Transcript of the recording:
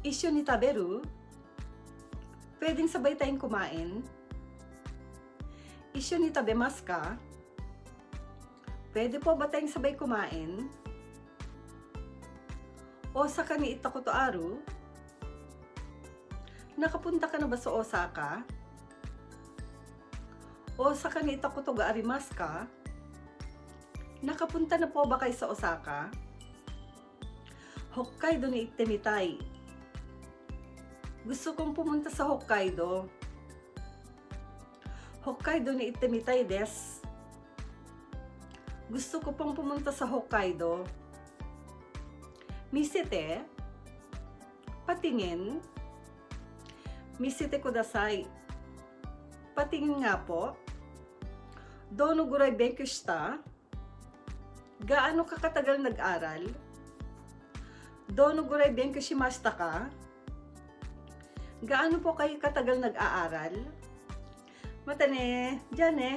Issue ni taberu? Pwedeng sabay tayong kumain? Issue ni ka? Pwede po ba tayong sabay kumain? Osaka ni itakoto aru? Nakapunta ka na ba sa Osaka? Osaka ni itakoto ga arimasu ka? Nakapunta na po ba kayo sa Osaka? Hokkaido ni itte mitai. Gusto kong pumunta sa Hokkaido. Hokkaido ni itte mitai desu. Gusto ko pang pumunta sa Hokkaido. Misete? Patingin? Misete kudasai. Patingin nga po. Dono guray benkyo shita? Gaano ka katagal nag-aral? Dono guray benkyo shimashita ka? Gaano po kayo katagal nag-aaral? Mata ne, dyan eh.